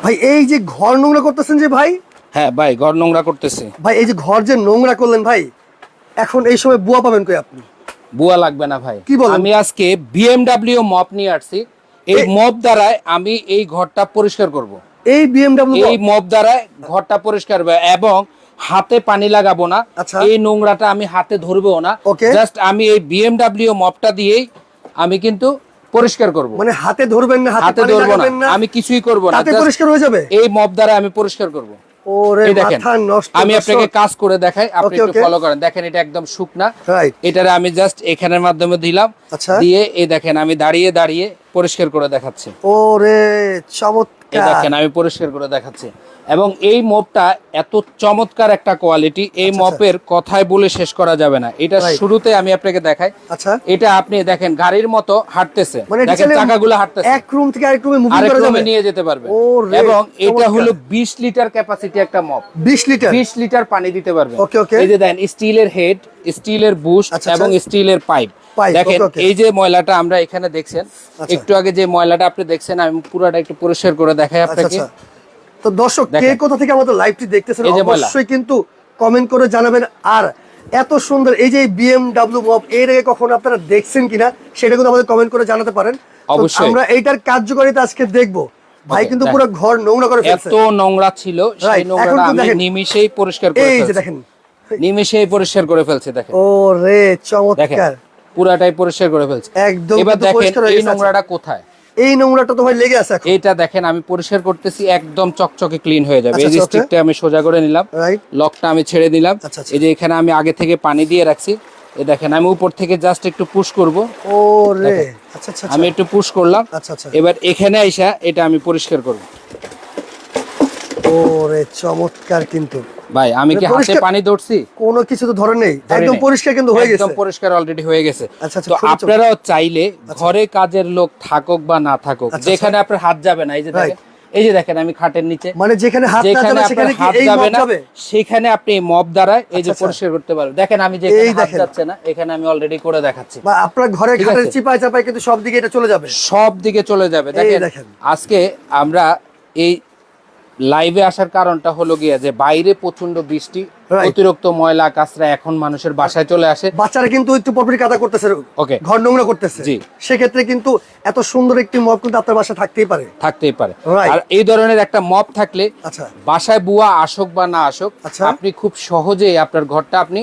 ভাই এই যে ঘর নোংরা করতেছেন যে ভাই হ্যাঁ ভাই ঘর নোংরা করতেছে ভাই এই যে ঘর যে নোংরা করলেন ভাই এখন এই সময় বুয়া পাবেন কই আপনি বুয়া লাগবে না ভাই কি বলেন? আমি আজকে বিএমডাব্লিউ মপ নিয়ে আসছি এই মপ দ্বারাই আমি এই ঘরটা পরিষ্কার করব। এই বিএমডব্লিউ এই মপ দ্বারাই ঘরটা পরিষ্কার হবে এবং হাতে পানি লাগাবো না আচ্ছা। এই নোংরাটা আমি হাতে ধরবো না. জাস্ট আমি এই বিএমডাব্লিউ মপটা দিয়েই আমি কিন্তু পরিষ্কার করব। মানে হাতে ধরবেন না হাতে ধরবো না। আমি কিছুই করব না হাতে পরিষ্কার হয়ে যাবে? এই মপ দ্বারা আমি পরিষ্কার করব। ওরে মাথা নষ্ট আমি আপনাকে কাজ করে দেখাই আপনি একটু ফলো করেন। দেখেন এটা একদম শুকনা। এটারে আমি জাস্ট এখানের মাধ্যমে দিলাম। আচ্ছা। দিয়ে এই দেখেন আমি দাঁড়িয়ে দাঁড়িয়ে পরিষ্কার করে দেখাচ্ছি। ওরে চমৎকার। দেখেন আমি পরিষ্কার করে দেখাচ্ছি। এবং এই মপটা এত চমৎকার একটা কোয়ালিটি এই আচ্ছা, মপের কথায় বলে শেষ করা যাবে না। এটা শুরুতে আমি আপনাকে দেখাই। আচ্ছা। এটা আপনি দেখেন গাড়ির মতো হাঁটতেছে। মানে দেখেন চাকাগুলো হাঁটতেছে। এক রুম থেকে আরেক রুমে মুভিং করা যাবে। নিয়ে যেতে পারবে। এবং এটা হলো 20 লিটার ক্যাপাসিটি একটা মপ 20 লিটার 20 লিটার পানি দিতে পারবে। Okay, okay. এই যে দেন স্টিলের হেড স্টিলের বুশ আচ্ছা, এবং আচ্ছা। স্টিলের পাইপ দেখেন. এই যে ময়লাটা আমরা এখানে দেখছেন আচ্ছা। একটু আগে যে ময়লাটা আপনি দেখছেন আমি পুরোটা একটু পরিষ্কার করে দেখাই আচ্ছা আপনাকে। আচ্ছা। তো দর্শক কে কোথা থেকে আমাদের লাইভটি দেখতেছেন। অবশ্যই কিন্তু কমেন্ট করে জানাবেন। আর এত সুন্দর এই যে বিএমডব্লিউ মপ এর আগে কখনো আপনারা দেখছেন কিনা সেটা কিন্তু আমাদের কমেন্ট করে জানাতে পারেন। অবশ্যই। আমরা এইটার কার্যকারিতা আজকে দেখব। ভাই কিন্তু পুরো ঘর নোংরা করে ফেলছে। এত নোংরা ছিল সেই নোংরাটা আমি দেখেন। নিমিষেই পরিষ্কার করে এই যে দেখেন। নিমিষেই পরিষ্কার করে ফেলছে দেখেন। ও রে চমৎকার। পুরাটাই পরিষ্কার করে ফেলছে। একদম এবার দেখেন এই নোংরাটা কোথায়? এই নোংরাটা তো ভাই লেগে আছে এখন। এইটা দেখেন আমি পরিষ্কার করতেছি একদম চকচকে ক্লিন হয়ে যাবে। আচ্ছা, এই যে আচ্ছা. স্টিকটা আমি সোজা করে নিলাম। লকটা আমি ছেড়ে দিলাম। আচ্ছা। এই যে এখানে আমি আগে থেকে পানি দিয়ে রাখছি। এই দেখেন আমি উপর থেকে জাস্ট একটু পুশ করব। ও রে আচ্ছা আচ্ছা আমি একটু পুশ করলাম। আচ্ছা আচ্ছা। এবার এখানে আইসা এটা আমি পরিষ্কার করব। ও রে চমৎকার কিন্তু। ভাই আমি কি মানে হাতে পানি ধরছি? কোনো কিছু তো ধরে নেই একদম পরিষ্কার কিন্তু হয়ে গেছে। একদম পরিষ্কার অলরেডি হয়ে গেছে। আচ্ছা, আচ্ছা, তো আপনারাও চাইলে ঘরে কাজের লোক থাকুক বা না থাকুক আচ্ছা, যেখানে আপনার হাত যাবে না এই যে দেখেন এই যে দেখেন আমি খাটের নিচে। মানে যেখানে হাত না সেখানে কি এই যাবে সেখানে আপনি মব দ্বারা এই যে আচ্ছা, আচ্ছা। পরিষ্কার করতে পারবেন। দেখেন আমি যে হাত যাচ্ছে না এখানে আমি অলরেডি করে দেখাচ্ছি। বা আপনার ঘরে খাটের চিপায় চাপায় কিন্তু সব দিকে এটা চলে যাবে। সব দিকে চলে যাবে। দেখেন। আজকে আমরা এই লাইভে আসার কারণটা হলো গিয়া যে বাইরে প্রচণ্ড বৃষ্টি অতিরিক্ত ময়লা কাঁচরা এখন মানুষের বাসায় চলে আসে। বাচ্চারা কিন্তু একটু পরপরি কাদা করতেছে ওকে ঘর নোংরা করতেছে। জি। সেক্ষেত্রে কিন্তু এত সুন্দর একটি মপ কিন্তু আপনার বাসায় থাকতেই পারে। থাকতেই পারে। আর এই ধরনের একটা মপ থাকলে আচ্ছা। বাসায় বুয়া আসুক বা না আসুক আচ্ছা। আপনি খুব সহজেই আপনার ঘরটা আপনি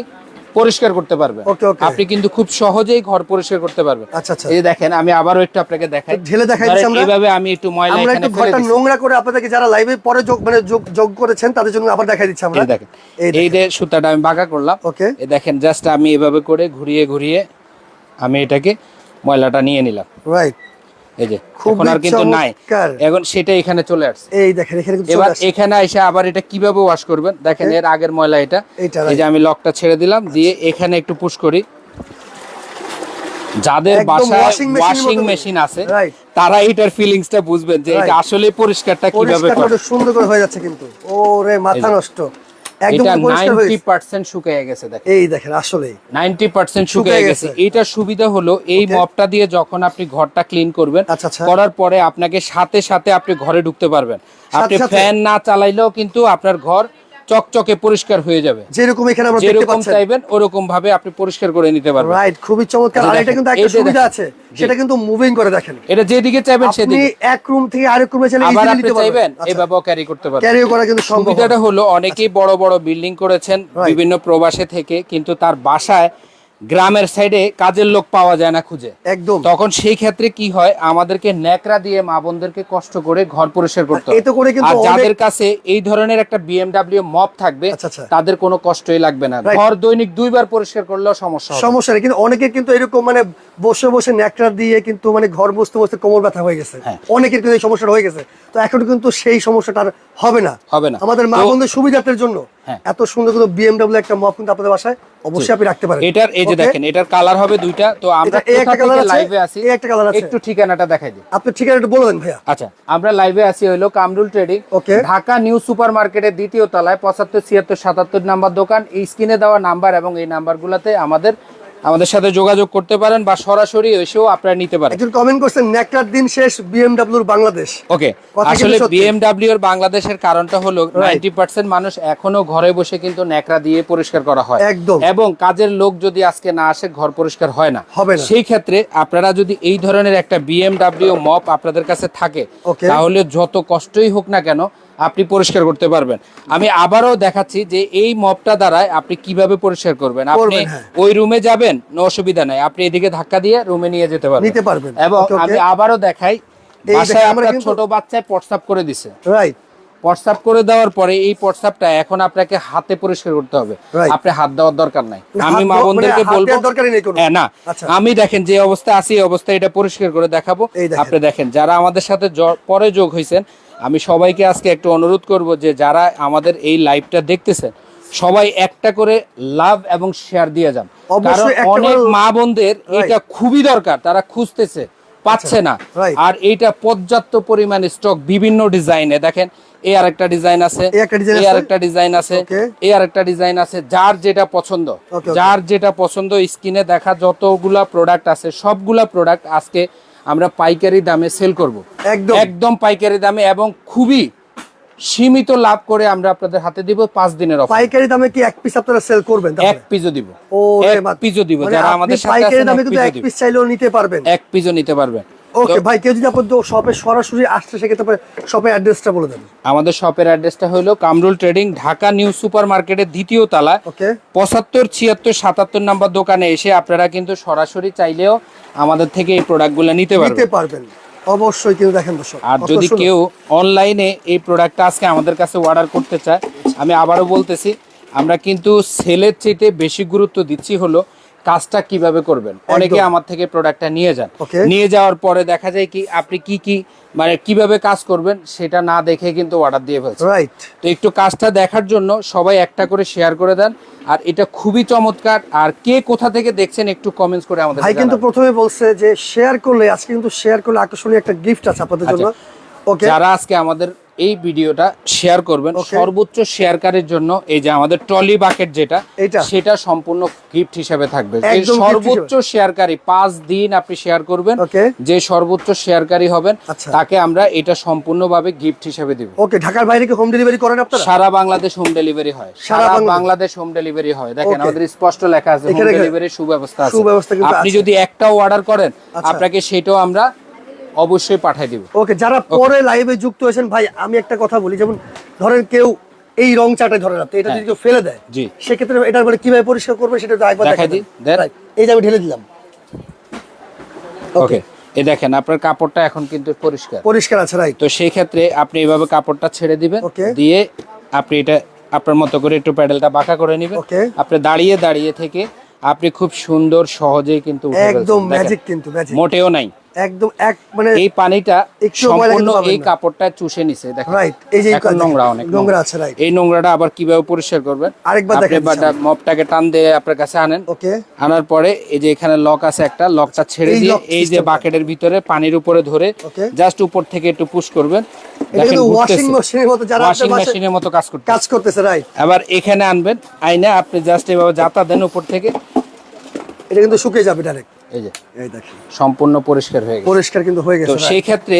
পরিষ্কার করতে পারবেন okay. আপনি কিন্তু খুব সহজেই ঘর পরিষ্কার করতে পারবেন। আচ্ছা, আচ্ছা। এই দেখেন আমি আবারও একটু আপনাকে দেখাই। ঢেলে দেখাই দিচ্ছি আমরা। এইভাবে আমি একটু ময়লা আমরা এখানে একটু ঘরটা। নোংরা করে আপনাদেরকে যারা লাইভে পরে যোগ মানে যোগ যোগ করেছেন তাদের জন্য আবার দেখাই দিচ্ছি আমরা। এই দেখেন এই এই যে সুতাটা আমি বাঁকা করলাম। ওকে। এই দেখেন জাস্ট আমি এভাবে করে ঘুরিয়ে ঘুরিয়ে আমি এটাকে ময়লাটা নিয়ে নিলাম। রাইট এই যে এখন আর কিন্তু নাই। এখন সেটা এখানে চলে আসছে। এই দেখেন এখানে কিন্তু এবার এখানে এসে আবার এটা কীভাবে ওয়াশ করবেন? দেখেন এর আগের ময়লা এটা। এই যে আমি লকটা ছেড়ে দিলাম দিয়ে এখানে একটু পুশ করি। যাদের বাসায় ওয়াশিং মেশিন আছে তারা এটার ফিলিংসটা বুঝবেন যে এটা আসলে পরিষ্কারটা কীভাবে সুন্দর করে হয়ে যাচ্ছে কিন্তু। ও রে মাথা নষ্ট। একদম পরিষ্কার। শুকিয়ে গেছে দেখেন। এই দেখেন আসলে নাইনটি পার্সেন্ট শুকিয়ে গেছে। সুবিধা হলো এই মপটা দিয়ে যখন আপনি ঘরটা ক্লিন করবেন আচ্ছা, আচ্ছা। করার পরে আপনাকে সাথে সাথে আপনি ঘরে ঢুকতে পারবেন। আপনি ফ্যান না চালাইলেও কিন্তু আপনার ঘর চকচকে পরিষ্কার হয়ে যাবে। যেরকম এখানে আমরা দেখতে যেরকম পাচ্ছেন। চাইবেন ওরকম ভাবে আপনি পরিষ্কার করে নিতে পারবেন। রাইট খুবই চমৎকার। আর এটা কিন্তু একটা সুবিধা আছে সেটা কিন্তু মুভিং করে দেখেন। এটা যেদিকে চাইবেন সেদিকে। আপনি এক রুম থেকে আরেক রুমে চলে ইজিলি নিতে পারবেন। এভাবে এভাবেও ক্যারি করতে পারবেন। ক্যারি করা কিন্তু সম্ভব সুবিধাটা হলো অনেকেই বড় বড় বিল্ডিং করেছেন বিভিন্ন প্রবাসে থেকে কিন্তু তার বাসায় গ্রামের সাইডে কাজের লোক পাওয়া যায় না খুঁজে। একদম। তখন সেই ক্ষেত্রে কি হয় আমাদেরকে ন্যাকড়া দিয়ে মা বোনদেরকে কষ্ট করে ঘর পরিষ্কার করতে হয়। এতে করে কিন্তু আর যাদের কাছে এই ধরনের একটা বিএমডাব্লিউ মপ থাকবে আচ্ছা, আচ্ছা। তাদের কোনো কষ্টই লাগবে না। ঘর দৈনিক দুইবার পরিষ্কার করলেও সমস্যা হবে। সমস্যা নেই কিন্তু অনেকে কিন্তু এরকম মানে বসে বসে ন্যাকড়া দিয়ে কিন্তু মানে ঘর বসতে বসতে কোমর ব্যথা হয়ে গেছে। হ্যাঁ। অনেকের কিন্তু এই সমস্যাটা হয়ে গেছে। তো এখন কিন্তু সেই সমস্যাটা আর হবে না। হবে না। আমাদের মা বোনদের সুবিধার্থের জন্য হ্যাঁ। এত সুন্দর কিন্তু বিএমডব্লিউ একটা মপ কিন্তু আপনাদের বাসায় অবশ্যই আপনি রাখতে পারেন। এটার এই যে দেখেন এটার কালার হবে দুইটা। তো আমরা একটা কালার লাইভে আছি এই একটা কালার আছে। একটু ঠিকানাটা দেখাই দিই। আপনি ঠিকানাটা বলে দেন ভাইয়া। আচ্ছা আমরা লাইভে আছি হলো Kamrul trading okay Dhaka new super মার্কেটের দ্বিতীয় তলায় পঁচাত্তর ছিয়াত্তর সাতাত্তর নাম্বার দোকান। এই স্ক্রিনে দেওয়া নাম্বার এবং এই নাম্বারগুলোতে আমাদের আমাদের সাথে যোগাযোগ করতে পারেন বা সরাসরি এসেও আপনারা নিতে পারেন একজন কমেন্ট করছেন নেকটার দিন শেষ বিএমডব্লিউর বাংলাদেশ ওকে আসলে। বিএমডব্লিউ এর বাংলাদেশের কারণটা হলো নাইনটি পার্সেন্ট মানুষ এখনও ঘরে বসে কিন্তু ন্যাকড়া দিয়ে পরিষ্কার করা হয় একদম। এবং কাজের লোক যদি আজকে না আসে ঘর পরিষ্কার হয় না হবে না। সেই ক্ষেত্রে আপনারা যদি এই ধরনের একটা বিএমডব্লিউ মপ আপনাদের কাছে থাকে তাহলে যত কষ্টই হোক না কেন আপনি পরিষ্কার করতে পারবেন আমি আবারও দেখাচ্ছি যে এই মপটা দ্বারাই আপনি কীভাবে পরিষ্কার করবেন আপনি হ্যাঁ। ওই রুমে যাবেন অসুবিধা নাই আপনি এদিকে ধাক্কা দিয়ে রুমে নিয়ে যেতে পারবেন নিতে পারবেন। এবং. আমি আবারও দেখাই বাসায় আমরা ছোট বাচ্চায় প্রস্তাব করে দিছে রাইট প্রস্তাব করে দেওয়ার পরে এই প্রস্তাবটা এখন আপনাকে হাতে পরিষ্কার করতে হবে. আপনি হাত দেওয়ার দরকার নাই আমি মা বোনদেরকে মানে বলব নেই কোনো। হ্যাঁ, না আচ্ছা। আমি দেখেন যে অবস্থা আছি এই অবস্থায় এটা পরিষ্কার করে দেখাবো আপনি দেখেন যারা আমাদের সাথে পরে যোগ হয়েছেন আমি সবাইকে আজকে একটু অনুরোধ করব যে যারা আমাদের এই লাইভটা দেখতেছেন সবাই একটা করে লাভ এবং শেয়ার দিয়ে যান। কারণ অনেক মা বোনদের এটা খুবই দরকার তারা খুঁজতেছে পাচ্ছে না। আর এইটা পর্যাপ্ত পরিমাণ স্টক বিভিন্ন ডিজাইনে দেখেন এই আরেকটা ডিজাইন আছে এই একটা আছে? আরেকটা ডিজাইন আছে. এই আরেকটা ডিজাইন আছে যার যেটা পছন্দ। যার যেটা পছন্দ স্ক্রিনে দেখা যতগুলা প্রোডাক্ট আছে সবগুলা প্রোডাক্ট আজকে আমরা পাইকারি দামে সেল করব। একদম। একদম পাইকারি দামে এবং খুবই সীমিত লাভ করে আমরা আপনাদের হাতে দিব পাঁচ দিনের অফার পাইকারি দামে কি এক পিস আপনারা সেল করবেন এক পিসও দিব। ও এক পিসও দিব। মানে যারা আমাদের সাথে পাইকারি দামে কিন্তু এক পিস চাইলেও নিতে পারবেন। এক পিসও নিতে পারবেন। ওকে ভাই কেউ যদি আপনার শপে সরাসরি আসতে সেক্ষেত্রে শপের অ্যাড্রেসটা বলে দেন। আমাদের শপের অ্যাড্রেসটা হলো Kamrul trading Dhaka new super মার্কেটের দ্বিতীয় তলায়। ওকে। পঁচাত্তর ছিয়াত্তর সাতাত্তর নাম্বার দোকানে এসে আপনারা কিন্তু সরাসরি চাইলেও আমাদের থেকে এই প্রোডাক্টগুলো নিতে নিতে পারবেন। পারবেন অবশ্যই কিন্তু দেখেন দর্শক আর যদি কেউ অনলাইনে এই প্রোডাক্টটা আজকে আমাদের কাছে অর্ডার করতে চায় আমি আবারও বলতেছি আমরা কিন্তু সেলের চাইতে বেশি গুরুত্ব দিচ্ছি হলো কাজটা কীভাবে করবেন? অনেকে আমার থেকে প্রোডাক্টটা নিয়ে যান. নিয়ে যাওয়ার পরে দেখা যায় কি আপনি কি কি মানে কীভাবে কাজ করবেন সেটা না দেখে কিন্তু অর্ডার দিয়ে ফেলছেন। রাইট তো একটু কাজটা দেখার জন্য সবাই একটা করে শেয়ার করে দেন। আর এটা খুবই চমৎকার। আর কে কোথা থেকে দেখছেন একটু কমেন্টস করে আমাদের ভাই কিন্তু প্রথমে বলছে যে শেয়ার করলে আজকে কিন্তু শেয়ার করলে আকর্ষণীয় একটা গিফট আছে আপনাদের জন্য। ওকে যারা আজকে আমাদের এই ভিডিওটা শেয়ার করবেন. সর্বোচ্চ শেয়ারকারীর জন্য এই যে আমাদের ট্রলি বাকেট যেটা সেটা সম্পূর্ণ গিফট হিসেবে থাকবে। যে সর্বোচ্চ শেয়ারকারী পাঁচ দিন আপনি শেয়ার করবেন। যে সর্বোচ্চ শেয়ারকারী হবেন আচ্ছা। তাকে আমরা এটা সম্পূর্ণভাবে গিফট হিসেবে দিব। ওকে ঢাকার বাইরে কি হোম ডেলিভারি করেন আপনারা? সারা বাংলাদেশ হোম ডেলিভারি হয়। সারা বাংলাদেশ? হোম ডেলিভারি হয়। দেখেন আমাদের স্পষ্ট লেখা আছে হোম ডেলিভারির সুব্যবস্থা আছে। আপনি যদি একটাও অর্ডার করেন আচ্ছা। আপনাকে সেটাও আমরা অবশ্যই পাঠিয়ে দিব। ওকে যারা পরে লাইভে যুক্ত হয়েছেন ভাই আমি একটা কথা বলি। যেমন ধরেন কেউ এই রং চাটে ধরে রাখতে এটা যদি কেউ ফেলে দেয় হ্যাঁ। জি। সেক্ষেত্রে এটার মানে কীভাবে পরিষ্কার করবে সেটা একবার দেখাই দিই, এই যে আমি ঢেলে দিলাম। ওকে এই দেখেন আপনার কাপড়টা এখন কিন্তু পরিষ্কার। পরিষ্কার আছে রাইট তো সেই ক্ষেত্রে আপনি এইভাবে কাপড়টা ছেড়ে দিবেন. দিয়ে আপনি এটা আপনার মতো করে একটু প্যাডেলটা বাঁকা করে নেবেন. আপনি দাঁড়িয়ে দাঁড়িয়ে থেকে আপনি খুব সুন্দর সহজেই কিন্তু। একদম ম্যাজিক কিন্তু ম্যাজিক মোটেও নাই। একদম এক মানে এই পানিটা সম্পূর্ণ এই কাপড়টা চুষে নিছে দেখেন। Right, এই যে নোংরা অনেক নোংরা। আছে, right. এই নোংরাটা আবার কীভাবে পরিষ্কার করবেন? আরেকবার আপনি দেখাই মপটাকে টান দিয়ে আপনার কাছে আনেন। ওকে। আনার পরে এই যে এখানে লক আছে একটা লকটা ছেড়ে দিয়ে এই যে বাকেটের ভিতরে পানির উপরে ধরে. জাস্ট উপর থেকে একটু পুশ করবেন। এটা ওয়াশিং মেশিনের মতো যারা ওয়াশিং আপনার বাসায় মেশিনের মতো কাজ করতে কাজ করতেছে রাইট আবার এখানে আনবেন আইনা আপনি জাস্ট এভাবে জাতা দেন উপর থেকে। এটা কিন্তু শুকিয়ে যাবে ডাইরেক্ট এই যে। এই দেখেন। সম্পূর্ণ পরিষ্কার হয়ে গেছে। পরিষ্কার কিন্তু হয়ে গেছে right. সেই ক্ষেত্রে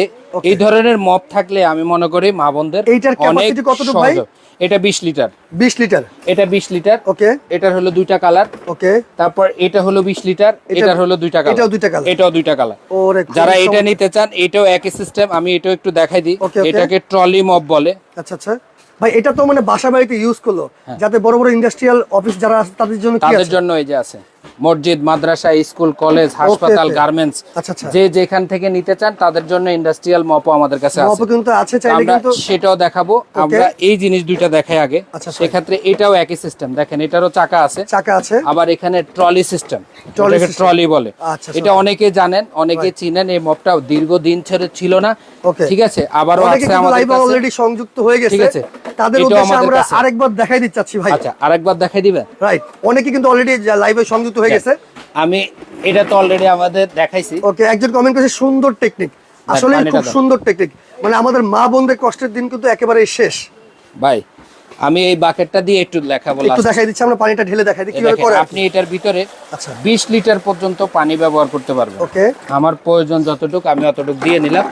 এই ধরনের মপ থাকলে আমি মনে করি মা বোনদের এইটার capacity কতটুকু ভাই? এটা বিশ লিটার। 20 লিটার। এটা বিশ লিটার। ওকে এটার হলো দুইটা কালার। ওকে তারপর এটা হলো বিশ লিটার। এটার হলো দুইটা কালার। এটাও দুইটা colour। এটাও দুইটা কালার। ওরে যারা এটা নিতে চান এটাও একই সিস্টেম আমি এটাও একটু দেখাই দিই. এটাকে ট্রলি মপ বলে। আচ্ছা আচ্ছা। ভাই এটা তো মানে বাসা বাড়িতে ইউজ করল। যাতে বড় বড় ইন্ডাস্ট্রিয়াল অফিস যারা আছে তাদের জন্য কি হ্যাঁ। তাদের জন্য এই যে আছে। মসজিদ মাদ্রাসা স্কুল কলেজ হাসপাতাল গার্মেন্টস আচ্ছা, আচ্ছা। যে যেখান থেকে নিতে চান তাদের জন্য ইন্ডাস্ট্রিয়াল মপও আমাদের কাছে আছে। মপও কিন্তু আছে চাইলে কিন্তু সেটাও দেখাবো। আমরা এই জিনিস দুইটা দেখাই আগে। আচ্ছা. সেক্ষেত্রে এটাও একই সিস্টেম দেখেন এটারও চাকা আছে। চাকা আছে। আবার এখানে ট্রলি সিস্টেম এটাকে ট্রলি বলে। এটা অনেকে জানেন অনেকে চিনেন এই মপটা দীর্ঘদিন ছেড়ে ছিল না. ঠিক আছে? আবারও আছে আমাদের লাইভে কাছে। অলরেডি সংযুক্ত হয়ে গেছে। ঠিক আছে। তাদের উদ্দেশ্যে আমরা আরেকবার দেখাই দিচ্ছি ভাই। আচ্ছা আরেকবার দেখাই দিবেন? রাইট অনেকে কিন্তু অলরেডি লাইভে সংযুক্ত হয়ে গেছে? আমি এটা তো অলরেডি আমাদের দেখাইছি। ওকে একজন কমেন্ট করেছে সুন্দর টেকনিক আসলে খুব সুন্দর টেকনিক মানে আমাদের মা বোনদের কষ্টের দিন কিন্তু একেবারে শেষ। ভাই আমি এই বাকেটটা দিয়ে একটু দেখাবো একটু দেখাই দিচ্ছি আমরা পানিটা ঢেলে দেখাই দিই কীভাবে করে আপনি এটার ভিতরে আচ্ছা। বিশ লিটার পর্যন্ত পানি ব্যবহার করতে পারবেন। ওকে। আমার প্রয়োজন যতটুকু আমি অতটুকু দিয়ে নিলাম।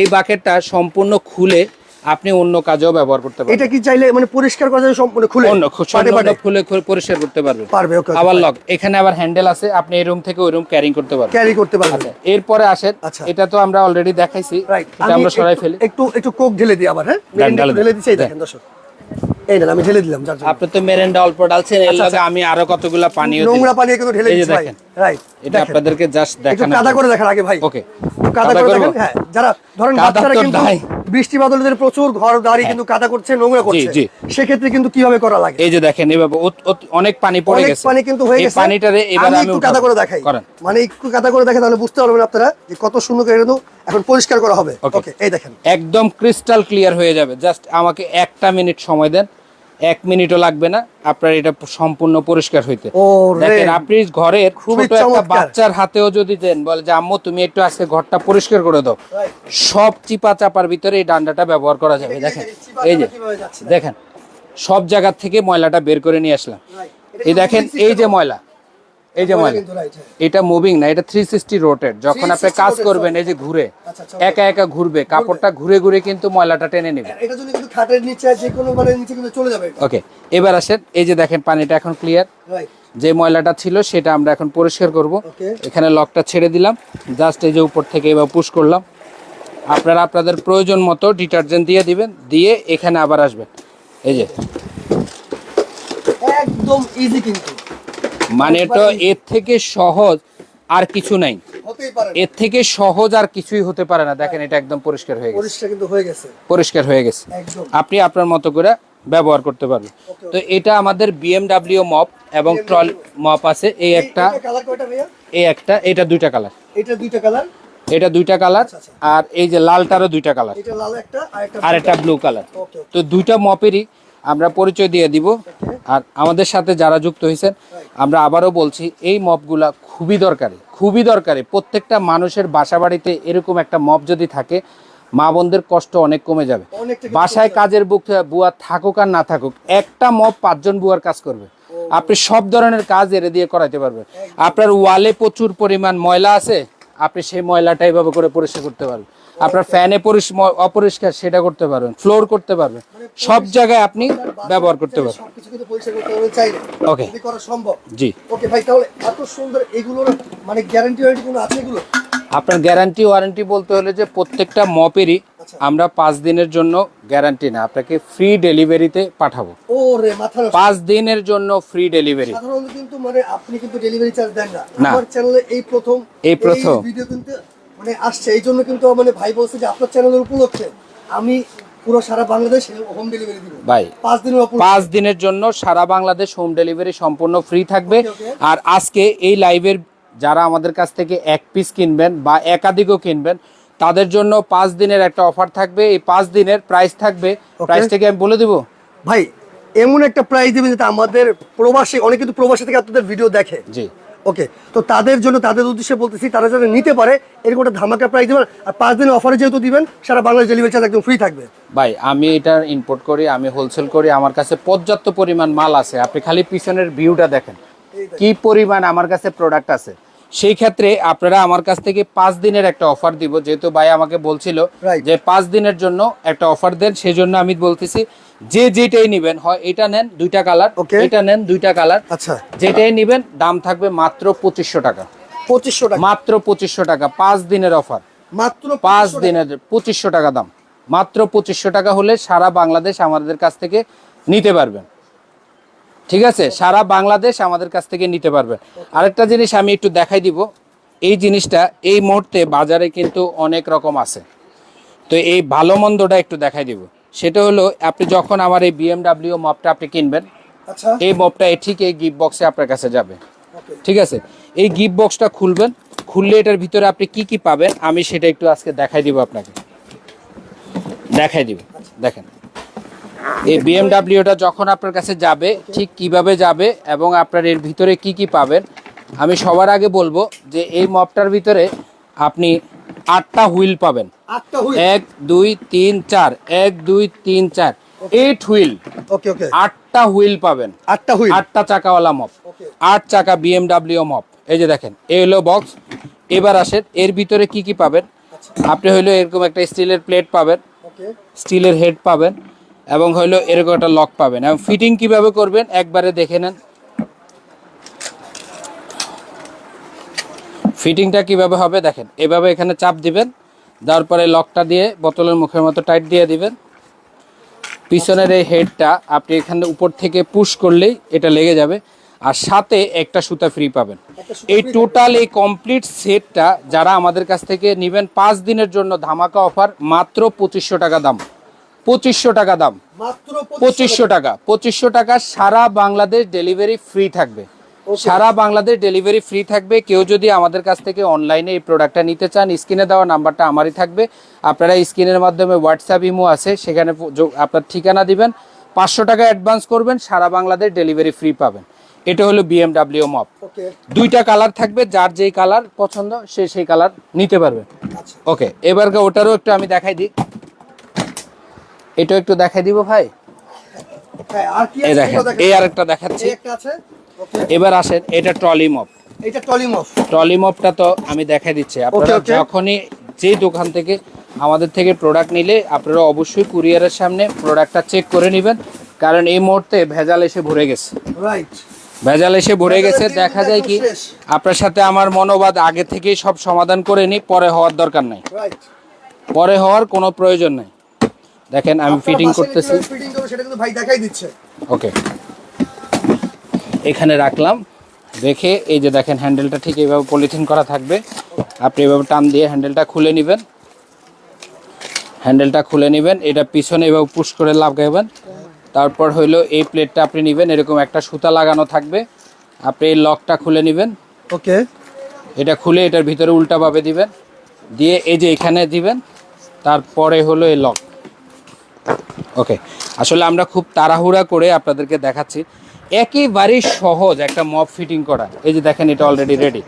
এই বাকেটটা সম্পূর্ণ খুলে আপনি অন্য কাজেও ব্যবহার করতে পারবেন। এটা কি চাইলে মানে পরিষ্কার করা যায় সম্পূর্ণ খুলে? অন্য সম্পূর্ণ খুলে পরিষ্কার করতে পারবেন পারবে ওকে আবার লক এখানে আবার হ্যান্ডেল আছে আপনি এই রুম থেকে ওই রুম ক্যারিং করতে পারবেন। ক্যারি করতে পারবে আচ্ছা এরপরে আসেন আচ্ছা। এটা তো আমরা অলরেডি দেখাইছি এটা আমরা সরাই ফেলি। একটু একটু কোক ঢেলে দিই আবার হ্যাঁ। ঢেলে দিচ্ছি এই দেখেন দর্শক। এই না আমি ঢেলে দিলাম আপনি তো মেরেন্ডা অল্প ডালছেন এর আচ্ছা, লগে আমি আরও কতগুলা দিলাম। নোংরা পানি কিন্তু ঢেলে দিচ্ছি ভাই। রাইট এটা আপনাদেরকে জাস্ট একটু কাদা করে দেখার আগে ভাই। ওকে কাদা করে দেখেন হ্যাঁ যারা ধরেন বাচ্চারা কিন্তু। বৃষ্টি বাদলদের প্রচুর ঘর দাঁড়িয়ে কিন্তু কাদা করছে নোংরা করছে। সেক্ষেত্রে কিন্তু কীভাবে করা লাগে? এই যে দেখেন এভাবে অনেক পানি পড়ে গেছে। পানি কিন্তু হয়ে গেছে। পানিটারে এবার আমি আমি একটু কাদা করে দেখাই। মানে একটু কাদা করে দেখাই তাহলে বুঝতে পারবেন আপনারা যে কত সুন্দর করে কিন্তু এখন পরিষ্কার করা হবে। ওকে এই দেখেন। একদম ক্রিস্টাল ক্লিয়ার হয়ে যাবে। জাস্ট আমাকে একটা মিনিট সময় দেন। এক মিনিটও লাগবে না আপনার এটা সম্পূর্ণ পরিষ্কার হইতে। দেখেন আপনি ঘরের ছোট একটা বাচ্চার হাতেও যদি দেন বলে যে আম্মু তুমি একটু আজকে ঘরটা পরিষ্কার করে দাও। সব চিপা চাপার ভিতরে এই ডান্ডাটা ব্যবহার করা যাবে দেখেন। এই যে দেখেন সব জায়গা থেকে ময়লাটা বের করে নিয়ে আসলাম। এই দেখেন এই যে ময়লা এই যে right, হ্যাঁ। এটা মুভিং না এটা থ্রি সিক্সটি রোটেট যখন আপনি কাজ করবেন এই যে ঘুরে আচ্ছা, আচ্ছা, একা একা ঘুরবে কাপড়টা ঘুরে ঘুরে কিন্তু ময়লাটা টেনে নেবে। এটা যদি কিন্তু খাটের নিচে যে কোনো মানে ওকে এবার আসেন এই যে দেখেন পানিটা এখন ক্লিয়ার যে ময়লাটা ছিল সেটা আমরা এখন পরিষ্কার করব। এখানে লকটা ছেড়ে দিলাম। জাস্ট এই যে উপর থেকে এবার পুশ করলাম। আপনারা আপনাদের প্রয়োজন মতো ডিটারজেন্ট দিয়ে দিবেন দিয়ে এখানে আবার আসবেন। এই যে। একদম ইজি কিন্তু। মানে এটা এর থেকে সহজ আর কিছু নাই। এর থেকে সহজ আর কিছুই হতে পারে না। দেখেন এটা একদম পরিষ্কার হয়ে গেছে। পরিষ্কার কিন্তু হয়ে গেছে। পরিষ্কার হয়ে গেছে। আপনি আপনার মতো করে ব্যবহার করতে পারবেন। তো এটা আমাদের বিএমডাব্লিউ মপ এবং ট্রল মপ আছে। এই একটা এই একটা এটা দুইটা কালার এটা দুইটা কালার এটা দুইটা কালার আচ্ছা, আচ্ছা। আর এই যে লালটারও দুইটা কালার এটা লাল একটা আর একটা আর একটা ব্লু কালার তো দুইটা মপেরই আমরা পরিচয় দিয়ে দিব। আর আমাদের সাথে যারা যুক্ত হয়েছেন আমরা আবারও বলছি এই মপগুলা খুবই দরকারি খুবই দরকারি। প্রত্যেকটা মানুষের বাসা বাড়িতে এরকম একটা মপ যদি থাকে মা বোনদের কষ্ট অনেক কমে যাবে। বাসায় কাজের বুক বুয়া থাকুক আর না থাকুক একটা মপ পাঁচজন বুয়ার কাজ করবে। আপনি সব ধরনের কাজ এরে দিয়ে করাইতে পারবেন। আপনার ওয়ালে প্রচুর পরিমাণ ময়লা আছে আপনি সেই ময়লাটা এইভাবে করে পরিষ্কার করতে পারবেন। আপনার ফ্যানে অপরিষ্কার সেটা করতে পারবেন ফ্লোর করতে পারবেন। সব জায়গায় আপনি ব্যবহার করতে পারবেন। সম্ভব। জি। ওকে ভাই তাহলে এত সুন্দর এগুলোর মানে গ্যারান্টি ওয়ারেন্টি কোনো আছে এগুলো আপনার গ্যারান্টি ওয়ারেন্টি বলতে হলে যে প্রত্যেকটা মপেরই আচ্ছা। আমরা পাঁচ দিনের জন্য গ্যারান্টি না আপনাকে ফ্রি ডেলিভারিতে পাঠাবো। পাঁচ দিনের জন্য ফ্রি ডেলিভারি কিন্তু মানে আপনি কিন্তু ডেলিভারি চার্জ দেন না। না। আমার চ্যানেলে এই প্রথম এই প্রথম। ভিডিও কিন্তু মানে আসছে। এই জন্য কিন্তু মানে ভাই বলছে যে আপনার চ্যানেলের উপলক্ষে আমি পুরো সারা বাংলাদেশ হোম ডেলিভারি দিব। ভাই পাঁচ দিনের পাঁচ দিনের জন্য সারা বাংলাদেশ হোম ডেলিভারি সম্পূর্ণ ফ্রি থাকবে. আর আজকে এই লাইভের যারা আমাদের কাছ থেকে এক পিস কিনবেন বা একাধিকও কিনবেন তাদের জন্য পাঁচ দিনের একটা অফার থাকবে। এই পাঁচ দিনের প্রাইস থাকবে। প্রাইসটাকে আমি বলে দিব? ভাই এমন একটা প্রাইস দিবেন যেটা আমাদের প্রবাসী অনেক কিন্তু প্রবাসী থেকে আপনাদের ভিডিও দেখে। জি। ওকে তো তাদের জন্য তাদের উদ্দেশ্যে বলতেছি তারা যারা নিতে পারে এরকম একটা ধামাকা প্রাইস দেবেন। আর পাঁচ দিনের অফারে যেহেতু দিবেন সারা বাংলাদেশ ডেলিভারি চার্জ একদম ফ্রি থাকবে। ভাই আমি এটা ইম্পোর্ট করি আমি হোলসেল করি আমার কাছে পর্যাপ্ত পরিমাণ মাল আছে। আপনি খালি পিছনের ভিউটা দেখেন। কি পরিমাণ আমার কাছে প্রোডাক্ট আছে? সেই ক্ষেত্রে আপনারা আমার কাছ থেকে পাঁচ দিনের একটা অফার দিব। যেহেতু ভাই আমাকে বলছিল. যে পাঁচ দিনের জন্য একটা অফার দেন সেই জন্য আমি বলতেছি যে যেটাই নিবেন হয় এটা নেন দুইটা কালার. এটা নেন দুইটা কালার। আচ্ছা। যেটাই নিবেন দাম থাকবে মাত্র পঁচিশশো টাকা। পঁচিশশো টাকা। মাত্র পঁচিশশো টাকা পাঁচ দিনের অফার মাত্র পাঁচ দিনের পঁচিশশো টাকা দাম। মাত্র পঁচিশশো টাকা হলে সারা বাংলাদেশ আমাদের কাছ থেকে নিতে পারবেন। ঠিক আছে? সারা বাংলাদেশ আমাদের কাছ থেকে নিতে পারবেন। আরেকটা জিনিস আমি একটু দেখাই দিব। এই জিনিসটা এই মুহূর্তে বাজারে কিন্তু অনেক রকম আছে। তো এই ভালো মন্দটা একটু দেখাই দিব। সেটা হলো আপনি যখন আমার এই বিএমডাব্লিউ মপটা আপনি কিনবেন আচ্ছা। এই মপটা ঠিক এই গিফট বক্সে আপনার কাছে যাবে। ঠিক আছে? এই গিফট বক্সটা খুলবেন খুললে এটার ভিতরে আপনি কি কি পাবেন আমি সেটা একটু আজকে দেখাই দিব আপনাকে। দেখাই দিব। দেখেন। এই বিএমডাব্লিউটা যখন আপনার কাছে যাবে ঠিক কীভাবে যাবে এবং আপনার এর ভিতরে কি কি পাবেন আমি সবার আগে বলব যে এই মপটার ভিতরে আপনি আটটা হুইল পাবেন। এক দুই তিন চার। এক দুই তিন চার। Eight wheel. ওকে ওকে আটটা হুইল পাবেন। আটটা হুইল? আটটা চাকাওয়ালা মপ আট চাকা বিএমডাব্লিউ মপ এই যে দেখেন এই হলো বক্স এবার আসেন এর ভিতরে কি কি পাবেন? আপনি হইল এরকম একটা স্টিলের প্লেট পাবেন। ওকে স্টিলের হেড পাবেন। এবং হইল এরকম একটা লক পাবেন। এবং ফিটিং কীভাবে করবেন? একবারে দেখে নেন। ফিটিংটা কীভাবে হবে দেখেন। এভাবে এখানে চাপ দিবেন দেওয়ার পরে লকটা দিয়ে বোতলের মুখের মতো টাইট দিয়ে দিবেন। পিছনের এই হেডটা আপনি এখানে উপর থেকে পুশ করলেই এটা লেগে যাবে আর সাথে একটা সুতা ফ্রি পাবেন। এই টোটাল এই কমপ্লিট সেটটা যারা আমাদের কাছ থেকে নেবেন পাঁচ দিনের জন্য ধামাকা অফার মাত্র পঁচিশশো টাকা দাম। পঁচিশশো টাকা দাম। মাত্র পঁচিশশো টাকা। পঁচিশশো টাকা সারা বাংলাদেশ ডেলিভারি ফ্রি থাকবে. সারা বাংলাদেশ ডেলিভারি ফ্রি থাকবে। কেউ যদি আমাদের কাছ থেকে অনলাইনে এই প্রোডাক্টটা নিতে চান স্ক্রিনে দেওয়া নাম্বারটা আমারই থাকবে। আপনারা স্ক্রিনের মাধ্যমে হোয়াটসঅ্যাপ ইমো আছে সেখানে আপনার ঠিকানা দিবেন। পাঁচশো টাকা অ্যাডভান্স করবেন সারা বাংলাদেশ ডেলিভারি ফ্রি পাবেন। এটা হলো বিএমডাব্লিউ মপ দুইটা কালার থাকবে যার যেই কালার পছন্দ সে সেই কালার নিতে পারবে। আচ্ছা। ওকে এবার ওটারও একটু আমি দেখাই দিই। এটাও একটু দেখাই দিব ভাই। হ্যাঁ এই দেখেন এই আরেকটা দেখাচ্ছি। এবার আসেন এটা ট্রলি মপ। এটা টলিং অফ ট্রলি মপটা তো আমি দেখাই দিচ্ছি। আপনারা যখনই যেই দোকান থেকে আমাদের থেকে প্রোডাক্ট নিলে আপনারা অবশ্যই কুরিয়ারের সামনে প্রোডাক্টটা চেক করে নেবেন। কারণ এই মুহূর্তে ভেজাল এসে ভরে গেছে। রাইট ভেজাল এসে ভরে গেছে দেখা যায় কি আপনার সাথে আমার মনোবাদ আগে থেকেই সব সমাধান করে নিই পরে হওয়ার দরকার নাই। পরে হওয়ার কোনো প্রয়োজন নাই। দেখেন আমি ফিটিং করতেছি। ফিটিং করবে সেটা কিন্তু ভাই দেখাই দিচ্ছে। ওকে এখানে রাখলাম। রেখে এই যে দেখেন হ্যান্ডেলটা ঠিক এইভাবে পলিথিন করা থাকবে। আপনি এভাবে টান দিয়ে হ্যান্ডেলটা খুলে নেবেন। হ্যান্ডেলটা খুলে নেবেন এটা পিছনে এভাবে পুশ করে লাগাবেন। তারপর হইল এই প্লেটটা আপনি নেবেন এরকম একটা সুতা লাগানো থাকবে। আপনি এই লকটা খুলে নেবেন। ওকে। এটা খুলে এটার ভিতরে উল্টাভাবে দিবেন। দিয়ে এই যে এখানে দিবেন তারপরে হলো এই লক। ওকে আসলে আমরা খুব তাড়াহুড়া করে আপনাদেরকে দেখাচ্ছি। একেবারেই সহজ একটা মপ ফিটিং করা। এই যে দেখেন এটা অলরেডি রেডি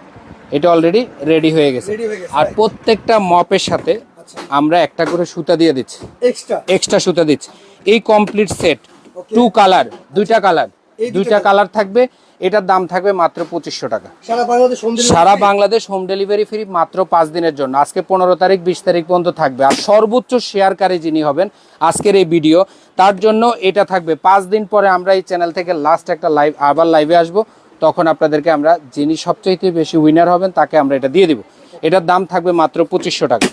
এটা অলরেডি রেডি হয়ে গেছে। আর প্রত্যেকটা মপের সাথে আচ্ছা। আমরা একটা করে সুতা দিয়ে দিচ্ছি। এক্সট্রা এক্সট্রা সুতা দিচ্ছি। এই কমপ্লিট সেট টু কালার দুইটা কালার দুইটা কালার থাকবে। এটার দাম থাকবে মাত্র পঁচিশশো টাকা। সারা বাংলাদেশ হোম ডেলিভারি ফ্রি মাত্র পাঁচ দিনের জন্য। আজকে পনেরো তারিখ বিশ তারিখ পর্যন্ত থাকবে। আর সর্বোচ্চ শেয়ারকারী যিনি হবেন আজকের এই ভিডিও তার জন্য এটা থাকবে। পাঁচ দিন পরে আমরা এই চ্যানেল থেকে লাস্ট একটা লাইভ আবার লাইভে আসব। তখন আপনাদেরকে আমরা যিনি সবচাইতে বেশি উইনার হবেন তাকে আমরা এটা দিয়ে দিব। এটার দাম থাকবে মাত্র পঁচিশশো টাকা।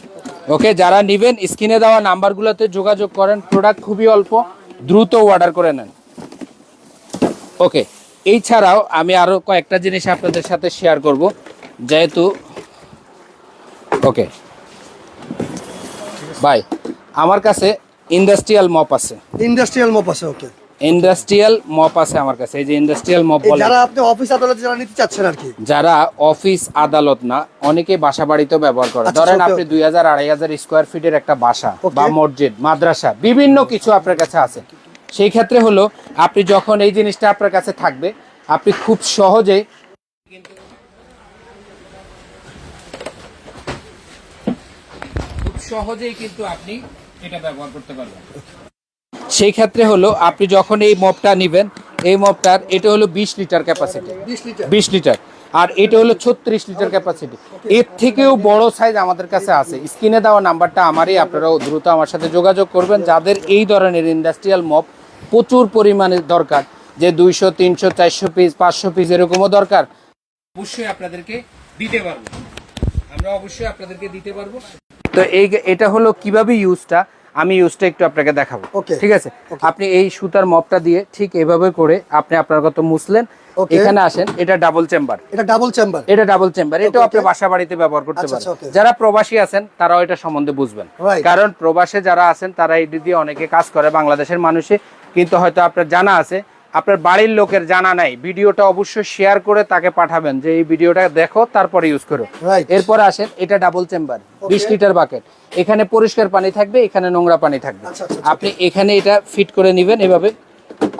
ওকে যারা নেবেন স্ক্রিনে দেওয়া নাম্বারগুলোতে যোগাযোগ করেন। প্রোডাক্ট খুবই অল্প দ্রুত অর্ডার করে নেন। ওকে এই ছাড়াও আমি আরও কয়েকটা জিনিস আপনাদের সাথে শেয়ার করব। যেহেতু ওকে বাই আমার কাছে ইন্ডাস্ট্রিয়াল মপ আছে। ইন্ডাস্ট্রিয়াল মপ আছে ওকে ইন্ডাস্ট্রিয়াল মপ আছে আমার কাছে। এই যে ইন্ডাস্ট্রিয়াল মপ বলে। যারা আপনি অফিস আদালতে যারা নিতে চাচ্ছেন আর কি। যারা অফিস আদালত না অনেকে বাসা বাড়িতেও ব্যবহার করে। আচ্ছা, ধরেন আপনি দুই হাজার আড়াই হাজার স্কোয়ার ফিটের একটা বাসা বা মসজিদ মাদ্রাসা বিভিন্ন কিছু আপনার কাছে আছে। সেই ক্ষেত্রে হলো আপনি যখন এই জিনিসটা আপনার কাছে থাকবে আপনি খুব সহজেই খুব সহজেই কিন্তু আপনি এটা ব্যবহার করতে পারবেন। সেই ক্ষেত্রে হলো আপনি যখন এই মপটা নেবেন এই মপটার এটা হলো বিশ লিটার ক্যাপাসিটি বিশ লিটার। আর এটা হলো ছত্রিশ লিটার ক্যাপাসিটি এর থেকেও বড় সাইজ আমাদের কাছে আছে। স্ক্রিনে দেওয়া নাম্বারটা আমারই আপনারাও দ্রুত আমার সাথে যোগাযোগ করবেন। যাদের এই ধরনের ইন্ডাস্ট্রিয়াল মপ প্রচুর পরিমাণে দরকার। যে দুইশো তিনশো চারশো পিস পাঁচশো পিস এরকমও দরকার। অবশ্যই আপনাদেরকে দিতে পারব। আমরা অবশ্যই আপনাদেরকে দিতে পারব। তো এই এটা হলো কীভাবে ইউজটা আমি ইউজটা একটু আপনাকে দেখাবো। ঠিক আছে? আপনি এই সুতার মপটা দিয়ে ঠিক এভাবে করে আপনি আপনার কত মুসলেন. এখানে আসেন এটা ডাবল চেম্বার এটা ডাবল চেম্বার এটা ডাবল চেম্বার এটাও আপনি বাসা বাড়িতে ব্যবহার করতে আচ্ছা, পারেন। আচ্ছা, যারা প্রবাসী আছেন তারাও এটা সম্বন্ধে বুঝবেন। কারণ প্রবাসে যারা আছেন তারা এটি দিয়ে অনেকে কাজ করে। বাংলাদেশের মানুষে কিন্তু হয়তো আপনার জানা আছে। আপনার বাড়ির লোকের জানা নাই। ভিডিওটা অবশ্যই শেয়ার করে তাকে পাঠাবেন যে এই ভিডিওটা দেখো তারপরে ইউজ করো। এরপর আসেন এটা ডাবল চেম্বার বিশ লিটার বাকেট এখানে পরিষ্কার পানি থাকবে এখানে নোংরা পানি থাকবে। আচ্ছা, আচ্ছা, আচ্ছা। আপনি এখানে এটা ফিট করে নেবেন এভাবে।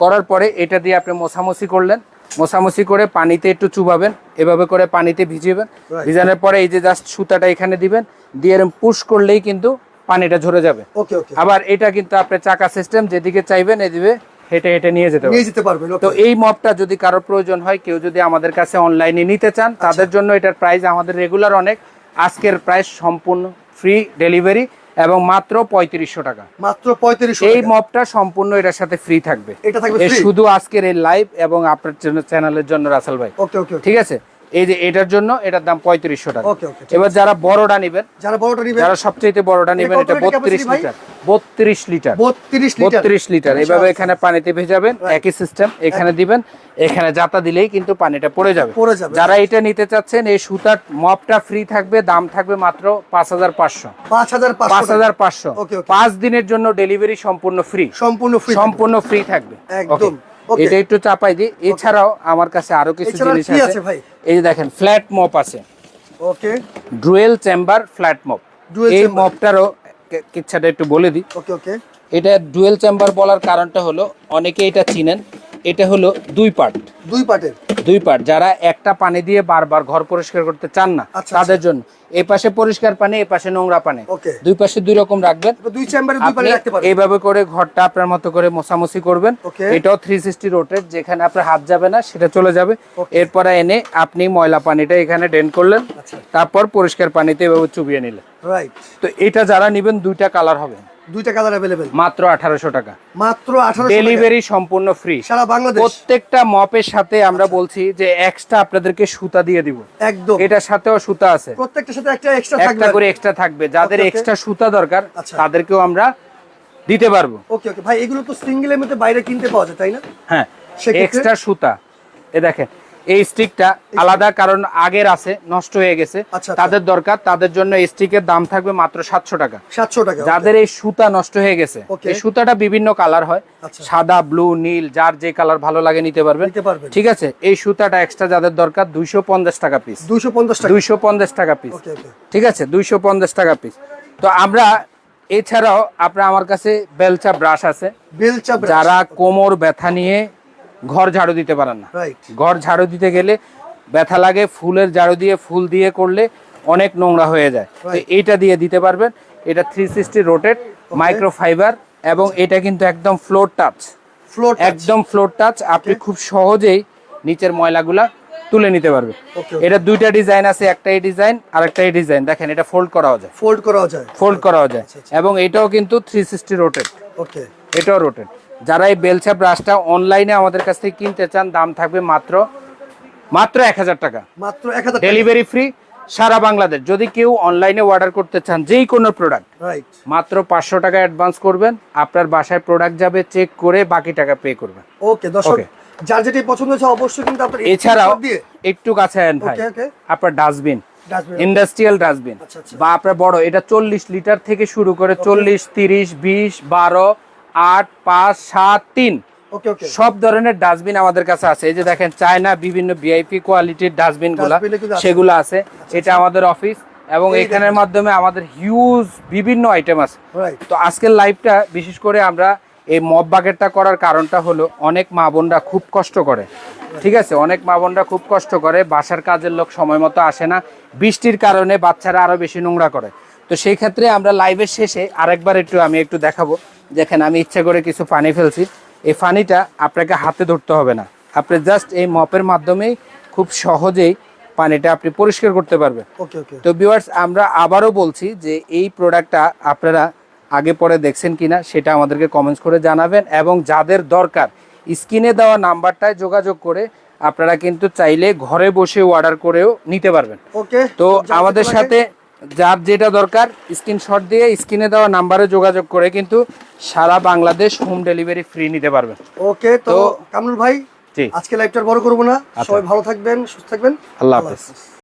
করার পরে এটা দিয়ে আপনি মোছামুছি করলেন। মোছামুছি করে পানিতে একটু চুবাবেন এভাবে করে পানিতে ভিজিবেন Right. ভিজানোর পরে এই যে জাস্ট সুতাটা এখানে দিবেন দিয়ে এরকম পুশ করলেই কিন্তু পানিটা ঝরে যাবে। ওকে ওকে। আবার এটা কিন্তু আপনার চাকা সিস্টেম যেদিকে চাইবেন এদিকে হেঁটে হেঁটে নিয়ে যেতে নিয়ে যেতে পারবেন তো এই মপটা যদি কারও প্রয়োজন হয় কেউ যদি আমাদের কাছে অনলাইনে নিতে চান আচ্ছা। তাদের জন্য এটার প্রাইস আমাদের রেগুলার অনেক। আজকের প্রাইস সম্পূর্ণ ফ্রি ডেলিভারি এবং মাত্র পঁয়ত্রিশশো টাকা। মাত্র পঁয়ত্রিশশো এই মপটা সম্পূর্ণ এটার সাথে ফ্রি থাকবে। এটা থাকবে শুধু আজকের এই লাইভ এবং আপনার জন্য চ্যানেলের জন্য রাসেল ভাই। ওকে ওকে। ঠিক আছে? এই যে এটার জন্য এটার দাম পঁয়ত্রিশশো টাকা। এবার যারা বড়টা নেবেন যারা বড়টা নিবেন যারা সবচেয়ে বড়টা নেবেন এটা বত্রিশ লিটার। বত্রিশ লিটার। বত্রিশ লিটার। বত্রিশ লিটার। এভাবে এখানে পানিতে ভেজাবেন একই সিস্টেম এখানে দিবেন এখানে জাতা দিলেই কিন্তু পানিটা পড়ে যাবে। পড়ে যাবে। যারা এটা নিতে চাচ্ছেন এই সুতার মপটা ফ্রি থাকবে দাম থাকবে মাত্র পাঁচ হাজার পাঁচশো। পাঁচ হাজার পাঁচ পাঁচ হাজার পাঁচশো। পাঁচ দিনের জন্য ডেলিভারি সম্পূর্ণ ফ্রি সম্পূর্ণ সম্পূর্ণ ফ্রি থাকবে। একদম। এটা একটু চাপাই দিই। এছাড়াও আমার কাছে আরও কিছু জিনিস আছে। এই যে দেখেন ফ্ল্যাট মপ আছে। Okay dual chamber flat mop এই মপটারও কিচ্ছাটা একটু বলে দিই। ওকে ওকে এটা ডুয়েল চেম্বার বলার কারণটা হলো অনেকে এটা চিনেন। এটা হলো দুই পার্ট দুই পার্টের দুই পার্ট যারা একটা পানি দিয়ে বারবার ঘর পরিষ্কার করতে চান না আচ্ছা, তাদের জন্য। এই পাশে পরিষ্কার পানি এই পাশে নোংরা পানি। দুই পাশে দুই রকম রাখবেন। দুই চেম্বারে দুই পার্টে রাখতে পারবেন এইভাবে করে ঘরটা আপনার মতো করে মোছামুছি করবেন। এটাও থ্রি সিক্সটি রোটেট যেখানে আপনার হাত যাবে না সেটা চলে যাবে. এরপরে এনে আপনি ময়লা পানিটা এখানে ড্রেন করলেন। আচ্ছা। তারপর পরিষ্কার পানিতে এভাবে চুবিয়ে নিলেন। রাইট তো এটা যারা নেবেন দুইটা কালার হবে। দুইটা কালার অ্যাভেলেবেল মাত্র আঠারোশো টাকা। মাত্র আঠারো ডেলিভারি সম্পূর্ণ ফ্রি সারা বাংলাদেশ। প্রত্যেকটা মপের সাথে আমরা। বলছি যে এক্সট্রা আপনাদেরকে সুতা দিয়ে দিব। একদম। এটার সাথেও সুতা আছে। প্রত্যেকটার সাথে একটা এক্সট্রা একটা করে এক্সট্রা থাকবে। যাদের. এক্সট্রা সুতা দরকার আচ্ছা। তাদেরকেও আমরা দিতে পারব। ওকে ওকে ভাই এগুলো তো সিঙ্গেলের মধ্যে বাইরে কিনতে পাওয়া যায় তাই না? হ্যাঁ? এক্সট্রা সুতা। এ দেখেন এই স্টিকটা আলাদা কারণ আগের আছে নষ্ট হয়ে গেছে। আচ্ছা, আচ্ছা। তাদের দরকার তাদের জন্য এই স্টিকের দাম থাকবে মাত্র সাতশো টাকা। সাতশো টাকা যাদের এই সুতা নষ্ট হয়ে গেছে এই সুতাটা বিভিন্ন কালার হয়। আচ্ছা। সাদা ব্লু নীল যার যে কালার ভালো লাগে নিতে পারবেন। ঠিক আছে? এই সুতাটা এক্সট্রা যাদের দরকার দুইশো পঞ্চাশ টাকা পিস দুইশো পঞ্চাশ টাকা। দুইশো পঞ্চাশ টাকা পিস ঠিক আছে? দুইশো পঞ্চাশ টাকা পিস তো আমরা এছাড়াও আপনার আমার কাছে বেলচা ব্রাশ আছে। বেলচা যারা কোমর ব্যথা নিয়ে ঘর ঝাড়ু দিতে পারেন না। ঘর ঝাড়ু দিতে গেলে ব্যথা লাগে ফুলের ঝাড়ু দিয়ে ফুল দিয়ে করলে অনেক নোংরা হয়ে যায়। তো এইটা দিয়ে দিতে পারবেন। এটা three sixty rotate microfibre এবং এটা কিন্তু একদম ফ্লোর টাচ ফ্লোর একদম ফ্লোর টাচ আপনি খুব সহজেই নিচের ময়লাগুলা তুলে নিতে পারবেন। Okay, এটা দুইটা ডিজাইন আছে একটা এই ডিজাইন আর একটা এই ডিজাইন দেখেন এটা ফোল্ড করাও যায়। ফোল্ড করাও যায়। ফোল্ড করাও যায়। আচ্ছা, এবং এটাও কিন্তু থ্রি সিক্সটি রোটেট ওকে এটাও রোটেট যারা এই বেলচা ব্রাশটা অনলাইনে আমাদের কাছ থেকে কিনতে চান দাম থাকবে মাত্র মাত্র এক হাজার টাকা। মাত্র এক হাজার ডেলিভারি ফ্রি সারা বাংলাদেশ। যদি কেউ অনলাইনে অর্ডার করতে চান যেই কোনো প্রোডাক্ট মাত্র পাঁচশো টাকা অ্যাডভান্স করবেন। আপনার বাসায় প্রোডাক্ট যাবে চেক করে বাকি টাকা পে করবেন। ওকে দর্শক যার যেটি পছন্দ হচ্ছে অবশ্যই কিন্তু আপনার এছাড়াও একটু কাছে আনেন ভাই. আপনার ডাস্টবিন ইন্ডাস্ট্রিয়াল ডাস্টবিন। বা আপনার বড় এটা চল্লিশ লিটার থেকে শুরু করে চল্লিশ তিরিশ বিশ বারো আট পাঁচ সাত তিন। সব ধরনের ডাস্টবিন আমাদের কাছে আছে। এই যে দেখেন চায়না বিভিন্ন ভিআইপি কোয়ালিটির ডাস্টবিনগুলা। সেগুলো আছে। এটা আমাদের অফিস এবং এখানের মাধ্যমে আমাদের হিউজ বিভিন্ন আইটেম আছে। তো আজকের লাইভটা বিশেষ করে আমরা এই মব বাকেটটা করার কারণটা হলো অনেক মা বোনরা খুব কষ্ট করে। ঠিক আছে? অনেক মা বোনরা খুব কষ্ট করে বাসার কাজের লোক সময় মতো আসে না। বৃষ্টির কারণে বাচ্চারা আরও বেশি নোংরা করে। তো সেই ক্ষেত্রে আমরা লাইভের শেষে আরেকবার একটু আমি একটু দেখাবো। দেখেন আমি ইচ্ছা করে কিছু পানি ফেলছি। এই পানিটা আপনাকে হাতে ধরতে হবে না। আপনি জাস্ট এই মপের মাধ্যমেই খুব সহজেই পানিটা আপনি পরিষ্কার করতে পারবেন। তো ভিউয়ার্স আমরা আবারও বলছি যে এই প্রোডাক্টটা আপনারা আগে পরে দেখছেন কিনা সেটা আমাদেরকে কমেন্টস করে জানাবেন এবং যাদের দরকার স্ক্রিনে দেওয়া নাম্বারটায় যোগাযোগ করে আপনারা কিন্তু চাইলে ঘরে বসে অর্ডার করেও নিতে পারবেন। ওকে তো আমাদের সাথে যার যেটা দরকার স্ক্রিনশট দিয়ে স্ক্রিনে দেওয়া নাম্বারে যোগাযোগ করে কিন্তু সারা বাংলাদেশ হোম ডেলিভারি ফ্রি নিতে পারবেন ওকে তো কামরুল ভাই জি। আজকে লাইভটা বড় করব না। সবাই ভালো থাকবেন সুস্থ থাকবেন। আল্লাহ হাফেজ।